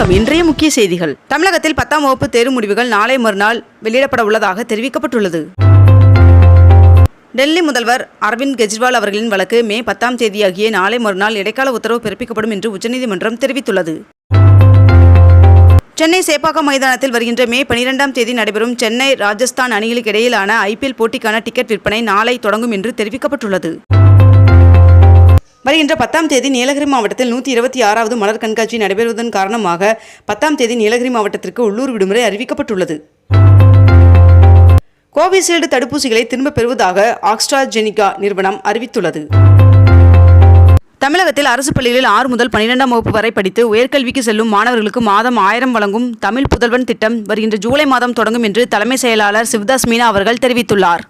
வணக்கம். இன்றைய முக்கிய செய்திகள். தமிழகத்தில் பத்தாம் வகுப்பு தேர்வு முடிவுகள் நாளை மறுநாள் வெளியிடப்பட உள்ளதாக தெரிவிக்கப்பட்டுள்ளது. டெல்லி முதல்வர் அரவிந்த் கெஜ்ரிவால் அவர்களின் வழக்கு மே பத்தாம் தேதியாகிய நாளை மறுநாள் இடைக்கால உத்தரவு பிறப்பிக்கப்படும் என்று உச்சநீதிமன்றம் தெரிவித்துள்ளது. சென்னை சேப்பாக்கம் மைதானத்தில் வருகின்ற மே பனிரெண்டாம் தேதி நடைபெறும் சென்னை ராஜஸ்தான் அணிகளுக்கு இடையிலான ஐபிஎல் போட்டிக்கான டிக்கெட் விற்பனை நாளை தொடங்கும் என்று தெரிவிக்கப்பட்டுள்ளது. வருகின்ற பத்தாம் தேதி நீலகிரி மாவட்டத்தில் நூற்றி இருபத்தி ஆறாவது மலர் கண்காட்சி நடைபெறுவதன் காரணமாக பத்தாம் தேதி நீலகிரி மாவட்டத்திற்கு உள்ளூர் விடுமுறை அறிவிக்கப்பட்டுள்ளது. கோவிஷீல்டு தடுப்பூசிகளை திரும்பப் பெறுவதாக ஆக்ஸ்ட்ராஜெனிகா நிறுவனம் அறிவித்துள்ளது. தமிழகத்தில் அரசு பள்ளிகளில் ஆறு முதல் பன்னிரெண்டாம் வகுப்பு வரை படித்து உயர்கல்விக்கு செல்லும் மாணவர்களுக்கு மாதம் ஆயிரம் வழங்கும் தமிழ் புதல்வன் திட்டம் வருகின்ற ஜூலை மாதம் தொடங்கும் என்று தலைமை செயலாளர் சிவதாஸ் மீனா அவர்கள் தெரிவித்துள்ளார்.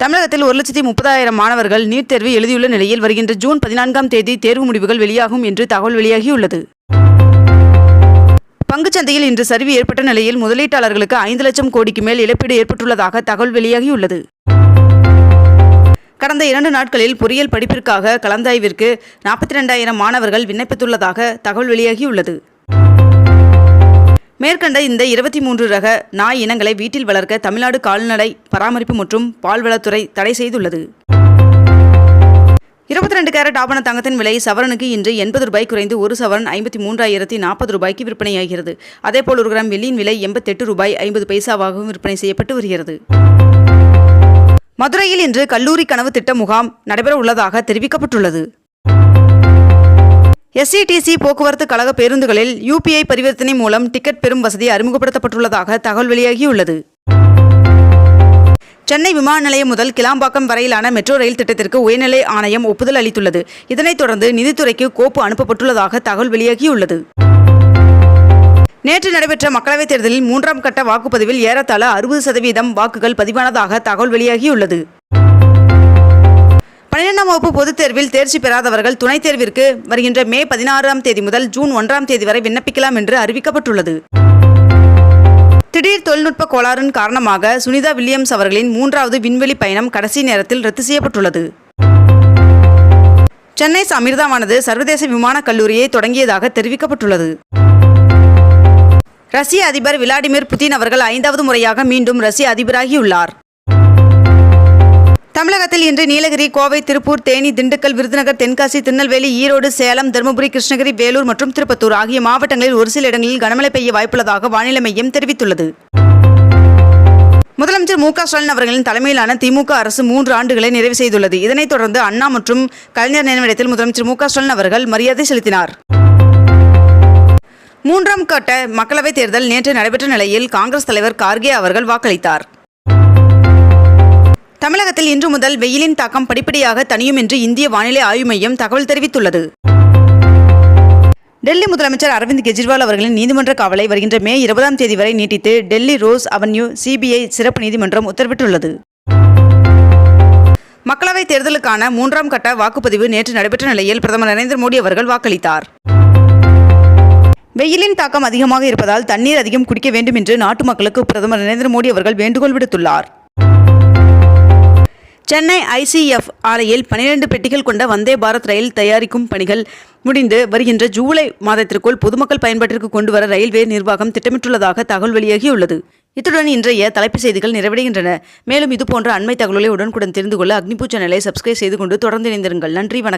தமிழகத்தில் ஒரு லட்சத்தி முப்பதாயிரம் மாணவர்கள் நீட் தேர்வு எழுதியுள்ள நிலையில் வருகின்ற ஜூன் பதினான்காம் தேதி தேர்வு முடிவுகள் வெளியாகும் என்று தகவல் வெளியாகியுள்ளது. பங்குச்சந்தையில் இன்று சரிவு ஏற்பட்ட நிலையில் முதலீட்டாளர்களுக்கு ஐந்து லட்சம் கோடிக்கு மேல் இழப்பீடு ஏற்பட்டுள்ளதாக தகவல் வெளியாகியுள்ளது. கடந்த இரண்டு நாட்களில் பொறியியல் படிப்பிற்காக கலந்தாய்விற்கு நாற்பத்தி ரெண்டாயிரம் மாணவர்கள் விண்ணப்பித்துள்ளதாக தகவல் வெளியாகியுள்ளது. மேற்கண்ட இந்த இருபத்தி மூன்று ரக நாய் இனங்களை வீட்டில் வளர்க்க தமிழ்நாடு கால்நடை பராமரிப்பு மற்றும் பால்வளத்துறை தடை செய்துள்ளது. இருபத்தி ரெண்டு கேரட் ஆபண தங்கத்தின் விலை சவரனுக்கு இன்று எண்பது ரூபாய் குறைந்து ஒரு சவரன் ஐம்பத்தி மூன்றாயிரத்தி நாற்பது ரூபாய்க்கு விற்பனையாகிறது. அதேபோல் ஒரு கிராம் வெள்ளியின் விலை எண்பத்தெட்டு ரூபாய் ஐம்பது பைசாவாகவும் விற்பனை செய்யப்பட்டு வருகிறது. மதுரையில் இன்று கல்லூரி கனவு திட்ட முகாம் நடைபெற உள்ளதாக தெரிவிக்கப்பட்டுள்ளது. எஸ்சிடிசி போக்குவரத்து கழக பேருந்துகளில் யூபிஐ பரிவர்த்தனை மூலம் டிக்கெட் பெறும் வசதி அறிமுகப்படுத்தப்பட்டுள்ளதாக தகவல் வெளியாகியுள்ளது. சென்னை விமான நிலையம் முதல் கிளாம்பாக்கம் வரையிலான மெட்ரோ ரயில் திட்டத்திற்கு உயர்நிலை ஆணையம் ஒப்புதல் அளித்துள்ளது. இதனைத் தொடர்ந்து நிதித்துறைக்கு கோப்பு அனுப்பப்பட்டுள்ளதாக தகவல் வெளியாகியுள்ளது. நேற்று நடைபெற்ற மக்களவைத் தேர்தலில் மூன்றாம் கட்ட வாக்குப்பதிவில் ஏறத்தாழ அறுபது சதவீதம் வாக்குகள் பதிவானதாக தகவல் வெளியாகியுள்ளது. பன்னிரெண்டாம் வகுப்பு பொதுத் தேர்வில் தேர்ச்சி பெறாதவர்கள் துணைத் தேர்விற்கு வருகின்ற மே பதினாறாம் தேதி முதல் ஜூன் ஒன்றாம் தேதி வரை விண்ணப்பிக்கலாம் என்று அறிவிக்கப்பட்டுள்ளது. திடீர் தொழில்நுட்ப கோளாறின் காரணமாக சுனிதா வில்லியம்ஸ் அவர்களின் மூன்றாவது விண்வெளி பயணம் கடைசி நேரத்தில் ரத்து செய்யப்பட்டுள்ளது. சென்னை அமிர்தாவானது சர்வதேச விமானக் கல்லூரியை தொடங்கியதாக தெரிவிக்கப்பட்டுள்ளது. ரஷ்ய அதிபர் விளாடிமிர் புதின் அவர்கள் ஐந்தாவது முறையாக மீண்டும் ரஷ்ய அதிபராகியுள்ளார். தமிழகத்தில் இன்று நீலகிரி கோவை திருப்பூர் தேனி திண்டுக்கல் விருதுநகர் தென்காசி திருநெல்வேலி ஈரோடு சேலம் தருமபுரி கிருஷ்ணகிரி வேலூர் மற்றும் திருப்பத்தூர் ஆகிய மாவட்டங்களில் ஒரு சில இடங்களில் கனமழை பெய்ய வாய்ப்புள்ளதாக வானிலை மையம் தெரிவித்துள்ளது. முதலமைச்சர் மு க ஸ்டாலின் அவர்களின் தலைமையிலான திமுக அரசு மூன்று ஆண்டுகளை நிறைவு செய்துள்ளது. இதனைத் தொடர்ந்து அண்ணா மற்றும் கலைஞர் நினைவிடத்தில் முதலமைச்சர் மு க ஸ்டாலின் அவர்கள் மரியாதை செலுத்தினார். மூன்றாம் கட்ட மக்களவைத் தேர்தல் நேற்று நடைபெற்ற நிலையில் காங்கிரஸ் தலைவர் கார்கே அவர்கள் வாக்களித்தார். தமிழகத்தில் இன்று முதல் வெயிலின் தாக்கம் படிப்படியாக தணியும் என்று இந்திய வானிலை ஆய்வு மையம் தகவல் தெரிவித்துள்ளது. டெல்லி முதலமைச்சர் அரவிந்த் கெஜ்ரிவால் அவர்களின் நீதிமன்ற காவலை வருகின்ற மே இருபதாம் தேதி வரை நீட்டித்து டெல்லி ரோஸ் அவென்யூ சிபிஐ சிறப்பு நீதிமன்றம் உத்தரவிட்டுள்ளது. மக்களவைத் தேர்தலுக்கான மூன்றாம் கட்ட வாக்குப்பதிவு நேற்று நடைபெற்ற நிலையில் பிரதமர் நரேந்திர மோடி அவர்கள் வாக்களித்தார். வெயிலின் தாக்கம் அதிகமாக இருப்பதால் தண்ணீர் அதிகம் குடிக்க வேண்டும் என்று நாட்டு மக்களுக்கு பிரதமர் நரேந்திர மோடி அவர்கள் வேண்டுகோள் விடுத்துள்ளார். சென்னை ஐசிஎஃப் ஆலையில் பனிரெண்டு பெட்டிகள் கொண்ட வந்தே பாரத் ரயில் தயாரிக்கும் பணிகள் முடிந்து வருகின்ற ஜூலை மாதத்திற்குள் பொதுமக்கள் பயன்பாட்டிற்கு கொண்டு வர ரயில்வே நிர்வாகம் திட்டமிட்டுள்ளதாக தகவல் வெளியாகியுள்ளது. இத்துடன் இன்றைய தலைப்பு செய்திகள் நிறைவடைகின்றன. மேலும் இதுபோன்ற அண்மை தகவலை உடனுக்குடன் தெரிந்து கொள்ள அக்னிபூ சேனலை சப்ஸ்கிரைப் செய்து கொண்டு தொடர்ந்து இணைந்திருங்கள். நன்றி வணக்கம்.